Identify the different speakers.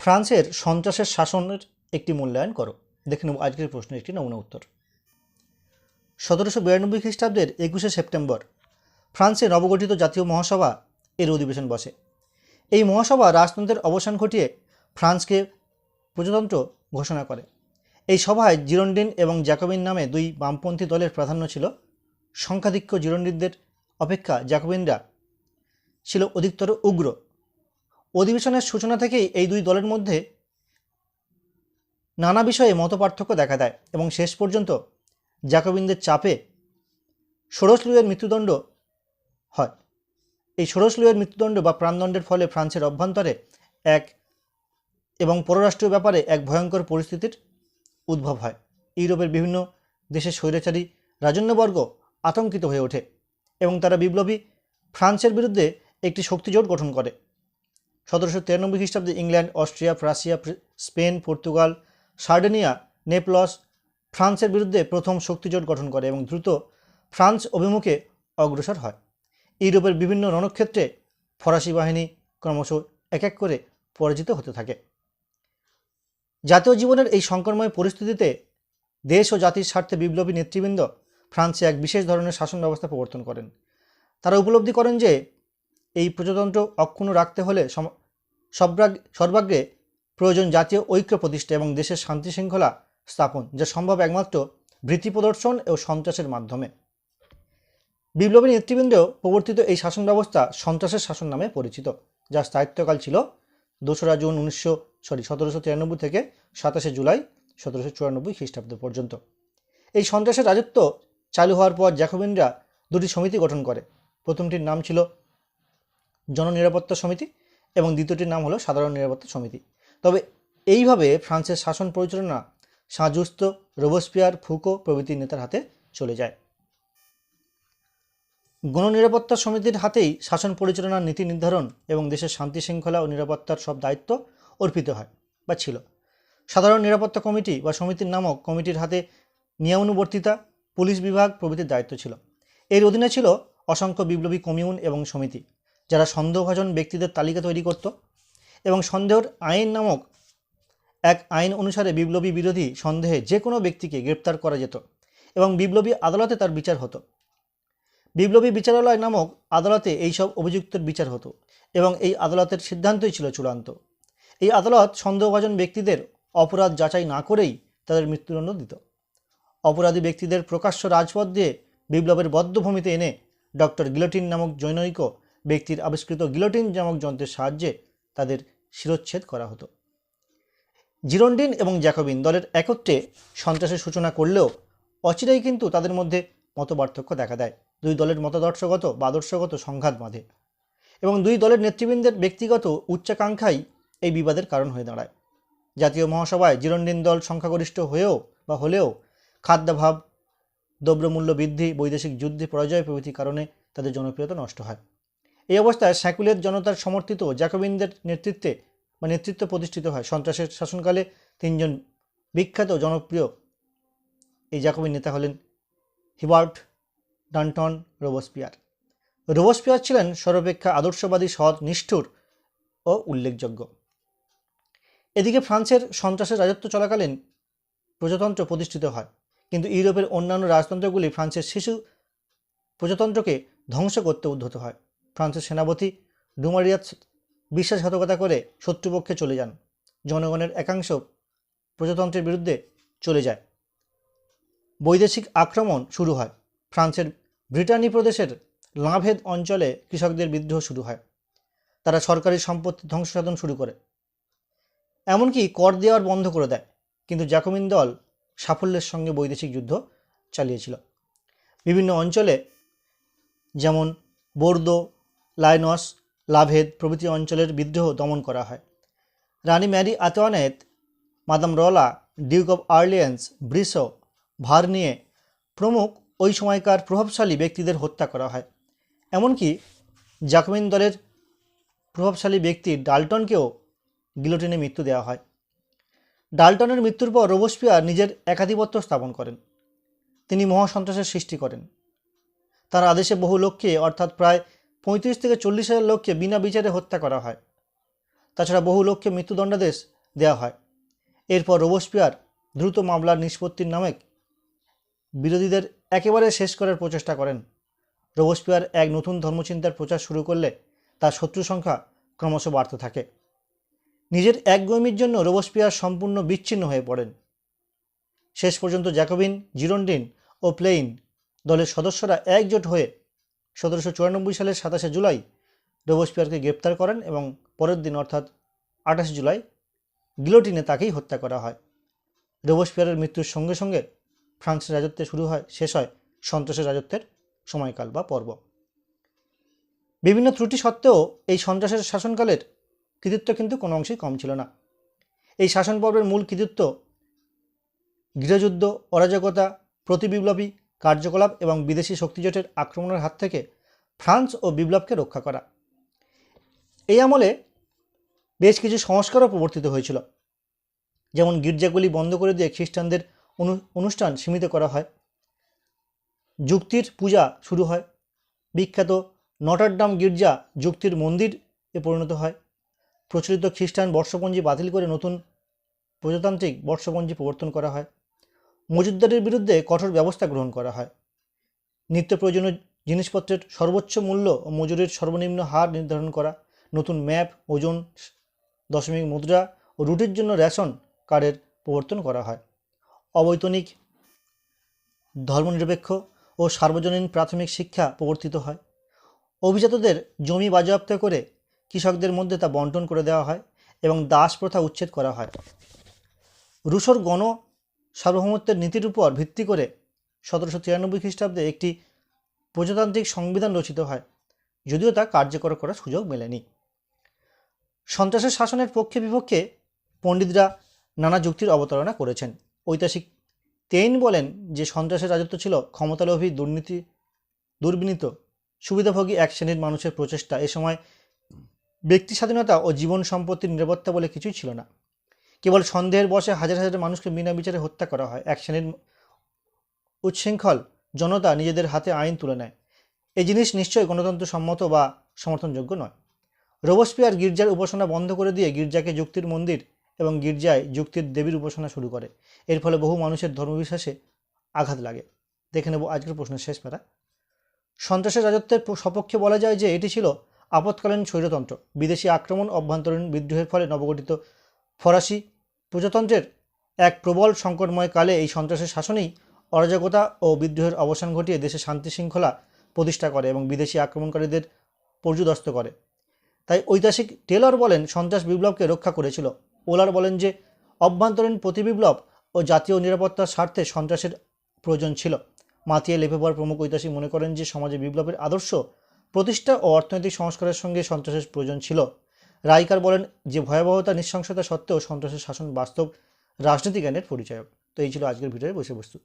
Speaker 1: ফ্রান্সের সন্ত্রাসের শাসনের একটি মূল্যায়ন করো। দেখে নেব আজকের প্রশ্নের একটি নমুনা উত্তর। সতেরোশো বিরানব্বই খ্রিস্টাব্দের একুশে সেপ্টেম্বর, ফ্রান্সে নবগঠিত জাতীয় মহাসভা এর অধিবেশন বসে। এই মহাসভা রাজতন্ত্রের অবসান ঘটিয়ে ফ্রান্সকে প্রজাতন্ত্র ঘোষণা করে। এই সভায় জিরন্ডিন এবং জ্যাকোবিন নামে দুই বামপন্থী দলের প্রাধান্য ছিল। সংখ্যাধিক্য জিরন্ডিনদের অপেক্ষা জ্যাকোবিনরা ছিল অধিকতর উগ্র। অধিবেশনের সূচনা থেকেই এই দুই দলের মধ্যে নানা বিষয়ে মতপার্থক্য দেখা দেয় এবং শেষ পর্যন্ত জ্যাকোবিনদের চাপে ষোড়শ লুইয়ের মৃত্যুদণ্ড হয়। এই ষোড়শ লুইয়ের মৃত্যুদণ্ড বা প্রাণদণ্ডের ফলে ফ্রান্সের অভ্যন্তরে এক এবং পররাষ্ট্রীয় ব্যাপারে এক ভয়ঙ্কর পরিস্থিতির উদ্ভব হয়। ইউরোপের বিভিন্ন দেশের স্বৈরাচারী রাজন্যবর্গ আতঙ্কিত হয়ে ওঠে এবং তারা বিপ্লবী ফ্রান্সের বিরুদ্ধে একটি শক্তিজোট গঠন করে। সতেরোশো তিরানব্বই খ্রিস্টাব্দে England, Austria Russia Spain, Portugal, Sardinia, Naples, ফ্রান্সের বিরুদ্ধে প্রথম শক্তিজোট গঠন করে এবং দ্রুত ফ্রান্স অভিমুখে অগ্রসর হয়। ইউরোপের বিভিন্ন রণক্ষেত্রে ফরাসি বাহিনী ক্রমশ এক এক করে পরাজিত হতে থাকে। জাতীয় জীবনের এই সংকটময় পরিস্থিতিতে দেশ ও জাতির স্বার্থে বিপ্লবী নেতৃবৃন্দ ফ্রান্সে এক বিশেষ ধরনের শাসন ব্যবস্থা প্রবর্তন করেন। তারা উপলব্ধি করেন যে, এই প্রজাতন্ত্র অক্ষুণ্ণ রাখতে হলে সর্বাগ্রে প্রয়োজন জাতীয় ঐক্য প্রতিষ্ঠা এবং দেশের শান্তি শৃঙ্খলা স্থাপন, যা সম্ভব একমাত্র বৃত্তি প্রদর্শন ও সন্ত্রাসের মাধ্যমে। বিপ্লবী নেতৃবৃন্দ প্রবর্তিত এই শাসন ব্যবস্থা সন্ত্রাসের শাসন নামে পরিচিত, যার স্থায়িত্বকাল ছিল দোসরা জুন উনিশশো, সরি, সতেরোশো তিরানব্বই থেকে সাতাশে জুলাই সতেরোশো চুরানব্বই খ্রিস্টাব্দ পর্যন্ত। এই সন্ত্রাসের রাজত্ব চালু হওয়ার পর জ্যাকোবিনরা দুটি সমিতি গঠন করে। প্রথমটির নাম ছিল জননিরাপত্তা সমিতি এবং দ্বিতীয়টির নাম হলো সাধারণ নিরাপত্তা সমিতি। তবে এইভাবে ফ্রান্সের শাসন পরিচালনা সাজুস্ত, রোবসপিয়ার, ফুকো প্রভৃতি নেতার হাতে চলে যায়। গণনিরাপত্তা সমিতির হাতেই শাসন পরিচালনার নীতি নির্ধারণ এবং দেশের শান্তি শৃঙ্খলা ও নিরাপত্তার সব দায়িত্ব অর্পিত হয় বা ছিল। সাধারণ নিরাপত্তা কমিটি বা সমিতির নামক কমিটির হাতে নিয়মানুবর্তিতা, পুলিশ বিভাগ প্রভৃতির দায়িত্ব ছিল। এর অধীনে ছিল অসংখ্য বিপ্লবী কমিউন এবং সমিতি। যারা সন্দেহভাজন ব্যক্তিদের তালিকা তৈরি করত এবং সন্দেহর আইন নামক এক আইন অনুসারে বিপ্লবী বিরোধী সন্দেহে যে কোনো ব্যক্তিকে গ্রেপ্তার করা যেত এবং বিপ্লবী আদালতে তার বিচার হতো। বিপ্লবী বিচারালয় নামক আদালতে এইসব অভিযুক্তের বিচার হতো এবং এই আদালতের সিদ্ধান্তই ছিল চূড়ান্ত। এই আদালত সন্দেহভাজন ব্যক্তিদের অপরাধ যাচাই না করেই তাদের মৃত্যুদণ্ড দিত। অপরাধী ব্যক্তিদের প্রকাশ্য রাজপথ দিয়ে বিপ্লবের বদ্ধভূমিতে এনে ডক্টর গিলোটিন নামক জৈনৈক ব্যক্তির আবিষ্কৃত গিলোটিন নামক যন্ত্রের সাহায্যে তাদের শিরোচ্ছেদ করা হতো। জিরন্ডিন এবং জ্যাকোবিন দলের একত্রে সন্ত্রাসের সূচনা করলেও অচিরেই কিন্তু তাদের মধ্যে মতপার্থক্য দেখা দেয়। দুই দলের মতাদর্শগত বা আদর্শগত সংঘাত বাঁধে এবং দুই দলের নেতৃবৃন্দের ব্যক্তিগত উচ্চাকাঙ্ক্ষাই এই বিবাদের কারণ হয়ে দাঁড়ায়। জাতীয় মহাসভায় জিরন্ডিন দল সংখ্যাগরিষ্ঠ হয়েও বা হলেও খাদ্যাভাব, দ্রব্যমূল্য বৃদ্ধি, বৈদেশিক যুদ্ধে পরাজয় প্রভৃতি কারণে তাদের জনপ্রিয়তা নষ্ট হয়। এই অবস্থায় স্যাকুলের জনতার সমর্থিত জ্যাকোবিনদের নেতৃত্বে বা নেতৃত্ব প্রতিষ্ঠিত হয়। সন্ত্রাসের শাসনকালে তিনজন বিখ্যাত জনপ্রিয় এই জ্যাকোবিন নেতা হলেন হিবার্ট ডান্টন রোবসপিয়ার। রোবসপিয়ার ছিলেন সর্বাপেক্ষা আদর্শবাদী, সৎ, নিষ্ঠুর ও উল্লেখযোগ্য। এদিকে ফ্রান্সের সন্ত্রাসের রাজত্ব চলাকালীন প্রজাতন্ত্র প্রতিষ্ঠিত হয়, কিন্তু ইউরোপের অন্যান্য রাজতন্ত্রগুলি ফ্রান্সের শিশু প্রজাতন্ত্রকে ধ্বংস করতে উদ্ধত হয়। ফ্রান্সের সেনাপতি ডুমারিয়াত বিশ্বাসঘাতকতা করে শত্রুপক্ষে চলে যান। জনগণের একাংশ প্রজাতন্ত্রের বিরুদ্ধে চলে যায়। বৈদেশিক আক্রমণ শুরু হয়। ফ্রান্সের ব্রিটানি প্রদেশের লাভেদ অঞ্চলে কৃষকদের বিদ্রোহ শুরু হয়। তারা সরকারি সম্পত্তি ধ্বংসসাধন শুরু করে। এমনকি কর দেওয়ার বন্ধ করে দেয়। কিন্তু জ্যাকোমিন দল সাফল্যের সঙ্গে বৈদেশিক যুদ্ধ চালিয়েছিল। বিভিন্ন অঞ্চলে, যেমন বোর্দো লাইনস, লাভেদ প্রভৃতি অঞ্চলের বিদ্রোহ দমন করা হয়। রানী Marie Antoinette, Madame রলা, Duke of Orleans, Brissot, Vergniaud প্রমুখ ওই সময়কার প্রভাবশালী ব্যক্তিদের হত্যা করা হয়। এমনকি জাকমিন দলের প্রভাবশালী ব্যক্তি ডাল্টনকেও গিলোটিনে মৃত্যু দেওয়া হয়। ডাল্টনের মৃত্যুর পর রোবসপিয়ার নিজের একাধিপত্য স্থাপন করেন। তিনি মহাসন্ত্রাসের সৃষ্টি করেন। তার আদেশে বহু লোককে, অর্থাৎ প্রায় পঁয়ত্রিশ থেকে চল্লিশ হাজার লোককে বিনা বিচারে হত্যা করা হয়। তাছাড়া বহু লোককে মৃত্যুদণ্ডাদেশ দেওয়া হয়। এরপর রোবসপিয়ার দ্রুত মামলার নিষ্পত্তির নামে বিরোধীদের একেবারে শেষ করার প্রচেষ্টা করেন। রোবসপিয়ার এক নতুন ধর্মচিন্তার প্রচার শুরু করলে তার শত্রু সংখ্যা ক্রমশ বাড়তে থাকে। নিজের একগুমির জন্য রোবসপিয়ার সম্পূর্ণ বিচ্ছিন্ন হয়ে পড়েন। শেষ পর্যন্ত জ্যাকোবিন, জিরন্ডিন ও প্লেইন দলের সদস্যরা একজোট হয়ে সতেরোশো চুরানব্বই সালের সাতাশে জুলাই রোবসপিয়ারকে গ্রেপ্তার করেন এবং পরের দিন, অর্থাৎ আঠাশে জুলাই, গিলোটিনে তাকেই হত্যা করা হয়। রোবসপিয়ারের মৃত্যুর সঙ্গে সঙ্গে ফ্রান্সের রাজত্বে শুরু হয়, শেষ হয় সন্ত্রাসের রাজত্বের সময়কাল বা পর্ব। বিভিন্ন ত্রুটি সত্ত্বেও এই সন্ত্রাসের শাসনকালের কৃতিত্ব কিন্তু কোনো অংশেই কম ছিল না। এই শাসন পর্বের মূল কৃতিত্ব গৃহযুদ্ধ, অরাজকতা, প্রতিবিপ্লবী কার্যকলাপ এবং বিদেশি শক্তিজোটের আক্রমণের হাত থেকে ফ্রান্স ও বিপ্লবকে রক্ষা করা। এই আমলে বেশ কিছু সংস্কারও প্রবর্তিত হয়েছিল। যেমন গির্জাগুলি বন্ধ করে দিয়ে খ্রিস্টানদের অনু- অনুষ্ঠান সীমিত করা হয়। যুক্তির পূজা শুরু হয়। বিখ্যাত নটারডাম গির্জা যুক্তির মন্দিরে পরিণত হয়। প্রচলিত খ্রিস্টান বর্ষপঞ্জি বাতিল করে নতুন প্রজাতান্ত্রিক বর্ষপঞ্জি প্রবর্তন করা হয়। মজুদদারের বিরুদ্ধে কঠোর ব্যবস্থা গ্রহণ করা হয়। নিত্য প্রয়োজনীয় জিনিসপত্রের সর্বোচ্চ মূল্য ও মজুরির সর্বনিম্ন হার নির্ধারণ করা, নতুন ম্যাপ, ওজন, দশমিক মুদ্রা ও রুটির জন্য রেশন কার্ডের প্রবর্তন করা হয়। অবৈতনিক, ধর্মনিরপেক্ষ ও সার্বজনীন প্রাথমিক শিক্ষা প্রবর্তিত হয়। অভিজাতদের জমি বাজেয়াপ্ত করে কৃষকদের মধ্যে তা বন্টন করে দেওয়া হয় এবং দাস প্রথা উচ্ছেদ করা হয়। রুশোর গণ সার্বভৌমত্বের নীতির উপর ভিত্তি করে সতেরোশো তিরানব্বই খ্রিস্টাব্দে একটি প্রজাতান্ত্রিক সংবিধান রচিত হয়, যদিও তা কার্যকর করার সুযোগ মেলেনি। সন্ত্রাসের শাসনের পক্ষে বিপক্ষে পণ্ডিতরা নানা যুক্তির অবতারণা করেছেন। ঐতিহাসিক তেইন বলেন যে সন্ত্রাসের রাজত্ব ছিল ক্ষমতালোভী, দুর্নীতি, দুর্বিনীত, সুবিধাভোগী এক শ্রেণির মানুষের প্রচেষ্টা। এ সময় ব্যক্তি স্বাধীনতা ও জীবন সম্পত্তির নিরাপত্তা বলে কিছুই ছিল না। কেবল সন্দেহের বসে হাজার হাজার মানুষকে বিনা বিচারে হত্যা করা হয়। এক শ্রেণির উচ্ছৃঙ্খল জনতা নিজেদের হাতে আইন তুলে নেয়। এই জিনিস নিশ্চয়ই গণতন্ত্র সম্মত বা সমর্থনযোগ্য নয়। রোবসপিয়ার গির্জার উপাসনা বন্ধ করে দিয়ে গির্জাকে যুক্তির মন্দির এবং গির্জায় যুক্তির দেবীর উপাসনা শুরু করে। এর ফলে বহু মানুষের ধর্মবিশ্বাসে আঘাত লাগে। দেখে নেব আজকের প্রশ্নের শেষ প্যারা সন্ত্রাসের রাজত্বের সপক্ষে বলা যায় যে এটি ছিল আপৎকালীন স্বৈরতন্ত্র। বিদেশি আক্রমণ, অভ্যন্তরীণ বিদ্রোহের ফলে নবগঠিত ফরাসি প্রজাতন্ত্রের এক প্রবল সংকটময় কালে এই সন্ত্রাসের শাসনেই অরাজকতা ও বিদ্রোহের অবসান ঘটিয়ে দেশে শান্তি শৃঙ্খলা প্রতিষ্ঠা করে এবং বিদেশি আক্রমণকারীদের পর্যুদস্ত করে। তাই ঐতিহাসিক টেলর বলেন, সন্ত্রাস বিপ্লবকে রক্ষা করেছিল। ওলার বলেন যে, অভ্যন্তরীণ প্রতিবিপ্লব ও জাতীয় নিরাপত্তার স্বার্থে সন্ত্রাসের প্রয়োজন ছিল। মাতিয়ে লেপেবর প্রমুখ ঐতিহাসিক মনে করেন যে, সমাজে বিপ্লবের আদর্শ প্রতিষ্ঠা ও অর্থনৈতিক সংস্কারের সঙ্গে সন্ত্রাসের প্রয়োজন ছিল। রাইকার বলেন যে ভয়াবহতা, নৃশংসতা সত্ত্বেও সন্ত্রাসের শাসন বাস্তব রাজনীতি জ্ঞানের পরিচয়ক। তো এই ছিল আজকের ভিডিওর বিষয়বস্তু